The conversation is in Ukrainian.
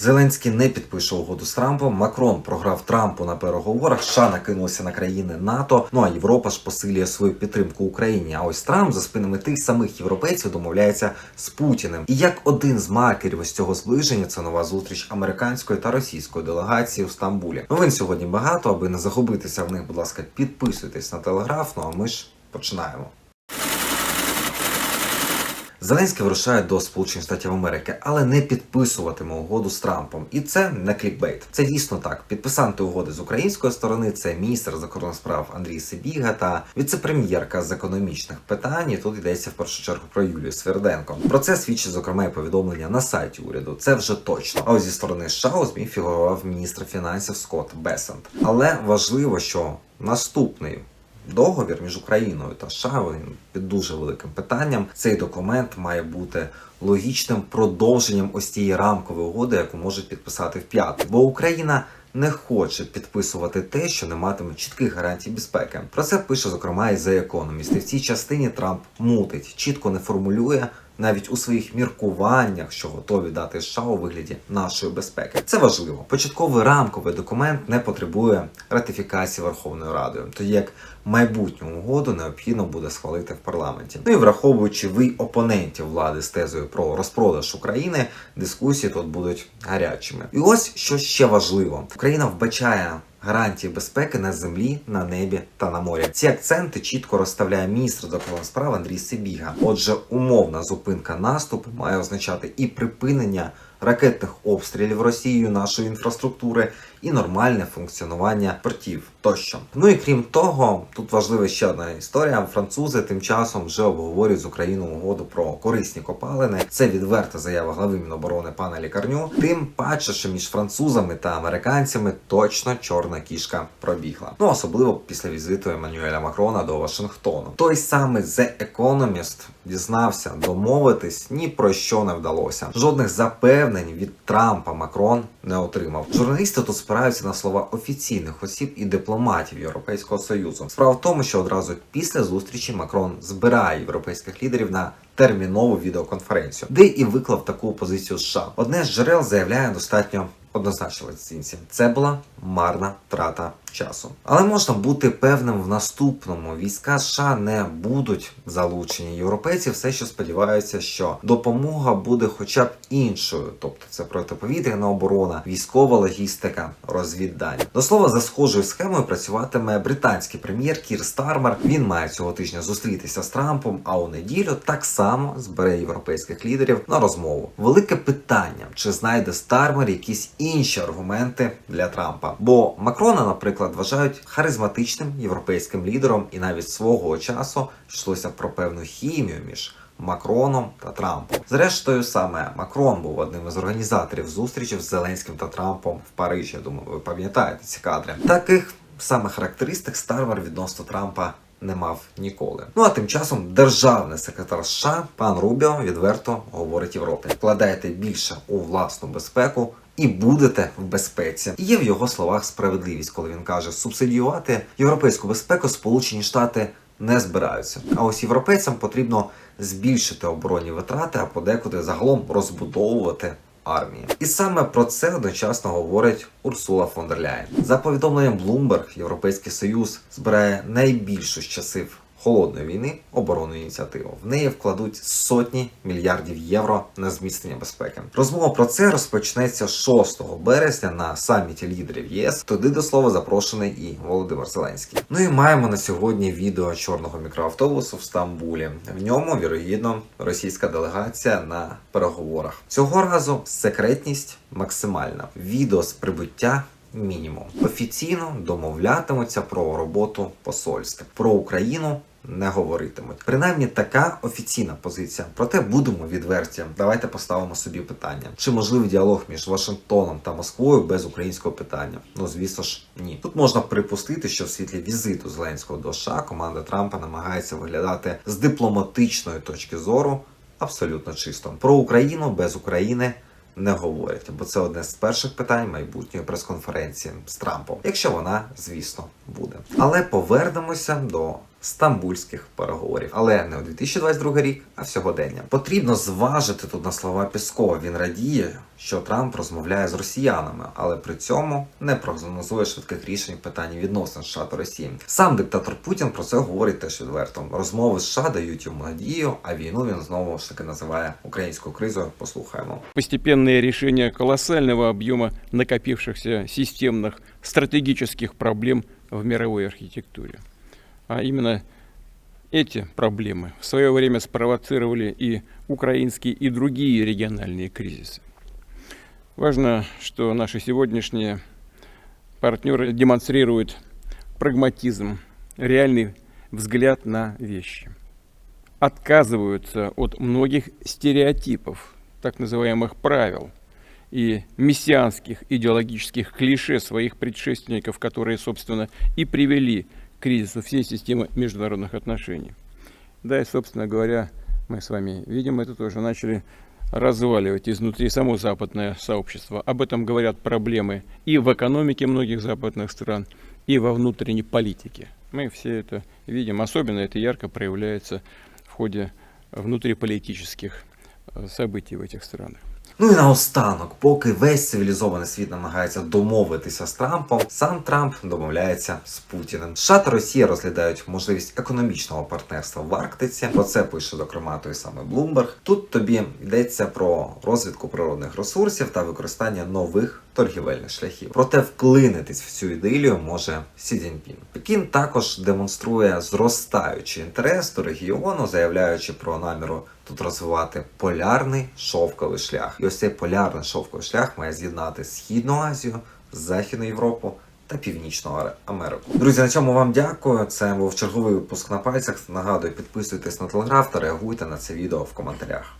Зеленський не підпише угоду з Трампом. Макрон програв Трампу на переговорах. США накинулися на країни НАТО. Ну а Європа ж посилює свою підтримку Україні. А ось Трамп за спинами тих самих європейців домовляється з Путіним. І як один з маркерів ось цього зближення це нова зустріч американської та російської делегації у Стамбулі. Новин сьогодні багато. Аби не загубитися в них, будь ласка, підписуйтесь на телеграф. Ну а ми ж починаємо. Зеленський вирушає до Сполучених Штатів Америки, але не підписуватиме угоду з Трампом. І це не клікбейт. Це дійсно так. Підписанти угоди з української сторони це міністр закордонних справ Андрій Сибіга та віце-прем'єрка з економічних питань. І тут йдеться в першу чергу про Юлію Сверденко. Про це свідчить зокрема і повідомлення на сайті уряду. Це вже точно. А ось зі сторони США у ЗМІ фігурував міністр фінансів Скотт Бесент. Але важливо, що наступний договір між Україною та США він під дуже великим питанням. Цей документ має бути логічним продовженням ось цієї рамкової угоди, яку можуть підписати в п'ятий. Бо Україна не хоче підписувати те, що не матиме чітких гарантій безпеки. Про це пише зокрема і The Economist. І в цій частині Трамп мутить, чітко не формулює. Навіть у своїх міркуваннях, що готові дати США у вигляді нашої безпеки, це важливо. Початковий рамковий документ не потребує ратифікації Верховною Радою, тоді як майбутню угоду необхідно буде схвалити в парламенті. Ну і враховуючи ви опонентів влади з тезою про розпродаж України, дискусії тут будуть гарячими. І ось що ще важливо: Україна вбачає. Гарантії безпеки на землі, на небі та на морі. Ці акценти чітко розставляє міністр закордонних справ Андрій Сибіга. Отже, умовна зупинка наступу має означати і припинення ракетних обстрілів Росією нашої інфраструктури і нормальне функціонування портів тощо. Ну і крім того, тут важлива ще одна історія. Французи тим часом вже обговорюють з Україною угоду про корисні копалини. Це відверта заява глави Міноборони пана Лікарню. Тим паче, що між французами та американцями точно чорна кішка пробігла. Ну особливо після візиту Еммануеля Макрона до Вашингтону. Той самий The Economist дізнався, домовитись ні про що не вдалося. Жодних запевнень від Трампа Макрон не отримав. Журналісти тут спираються на слова офіційних осіб і дипломатів Європейського союзу. Справа в тому, що одразу після зустрічі Макрон збирає європейських лідерів на термінову відеоконференцію, де і виклав таку позицію США. Одне з джерел заявляє достатньо однозначно в. Це була марна трата часу. Але можна бути певним в наступному. Війська США не будуть залучені. Європейці все ще сподіваються, що допомога буде хоча б іншою, тобто це протиповітряна оборона, військова логістика, розвіддання. До слова, за схожою схемою працюватиме британський прем'єр Кір Стармер. Він має цього тижня зустрітися з Трампом, а у неділю так само збере європейських лідерів на розмову. Велике питання: чи знайде Стармер якісь інші аргументи для Трампа? Бо Макрона, наприклад, вважають харизматичним європейським лідером, і навіть свого часу йшлося про певну хімію між. Макроном та Трампом. Зрештою, саме Макрон був одним із організаторів зустрічі з Зеленським та Трампом в Парижі. Я думаю, ви пам'ятаєте ці кадри. Таких саме характеристик Стармер відносно Трампа не мав ніколи. Ну а тим часом державний секретар США пан Рубіо відверто говорить Європі: вкладайте більше у власну безпеку. І будете в безпеці. Є в його словах справедливість, коли він каже, субсидіювати європейську безпеку Сполучені Штати не збираються. А ось європейцям потрібно збільшити оборонні витрати, а подекуди загалом розбудовувати армії. І саме про це одночасно говорить Урсула фон дер Ляєн. За повідомленням Bloomberg, Європейський Союз збирає найбільшу з часів холодної війни оборонну ініціативу. В неї вкладуть сотні мільярдів євро на зміцнення безпеки. Розмова про це розпочнеться 6 березня на саміті лідерів ЄС. Туди до слова запрошений і Володимир Зеленський. Ну і маємо на сьогодні відео чорного мікроавтобусу в Стамбулі. В ньому вірогідно російська делегація на переговорах. Цього разу секретність максимальна. Відео з прибуття мінімум. Офіційно домовлятимуться про роботу посольств. Про Україну не говоритимуть. Принаймні така офіційна позиція. Проте будемо відверті. Давайте поставимо собі питання: чи можливий діалог між Вашингтоном та Москвою без українського питання? Ну звісно ж, ні. Тут можна припустити, що в світлі візиту Зеленського до США команда Трампа намагається виглядати з дипломатичної точки зору абсолютно чисто. Про Україну без України не говорять, бо це одне з перших питань майбутньої прес-конференції з Трампом, якщо вона, звісно, буде. Але повернемося до стамбульських переговорів, але не у 2022 рік, а сьогодення. Потрібно зважити тут на слова Піскова. Він радіє, що Трамп розмовляє з росіянами, але при цьому не прогнозує швидких рішень в питанні відносин США та Росії. Сам диктатор Путін про це говорить теж відверто. Розмови США дають йому надію, а війну він знову ж таки називає українською кризою. Послухаємо. постепенное решение колоссального объема накопившихся системных стратегических проблем в мировой архитектуре. А именно эти проблемы в свое время спровоцировали и украинские, и другие региональные кризисы. Важно, что наши сегодняшние партнеры демонстрируют прагматизм, реальный взгляд на вещи. Отказываются от многих стереотипов, так называемых правил и мессианских идеологических клише своих предшественников, которые, собственно, и привели к кризису всей системы международных отношений. Да, и, собственно говоря, мы с вами видим это тоже, начали разваливать изнутри само западное сообщество. Об этом говорят проблемы и в экономике многих западных стран, и во внутренней политике. Мы все это видим. Особенно это ярко проявляется в ходе внутриполитических э, событий в этих странах. Ну і наостанок, поки весь цивілізований світ намагається домовитися з Трампом, сам Трамп домовляється з Путіним. США та Росія розглядають можливість економічного партнерства в Арктиці. Про це пише зокрема той самий Блумберг. Тут тобі йдеться про розвідку природних ресурсів та використання нових торгівельних шляхів. Проте вклинитись в цю ідилію може Сі Цзіньпін. Пекін також демонструє зростаючий інтерес до регіону, заявляючи про наміру тут розвивати полярний шовковий шлях. І ось цей полярний шовковий шлях має з'єднати Східну Азію, Західну Європу та Північну Америку. Друзі, на цьому вам дякую. Це був черговий випуск на пальцях. Нагадую, підписуйтесь на телеграф та реагуйте на це відео в коментарях.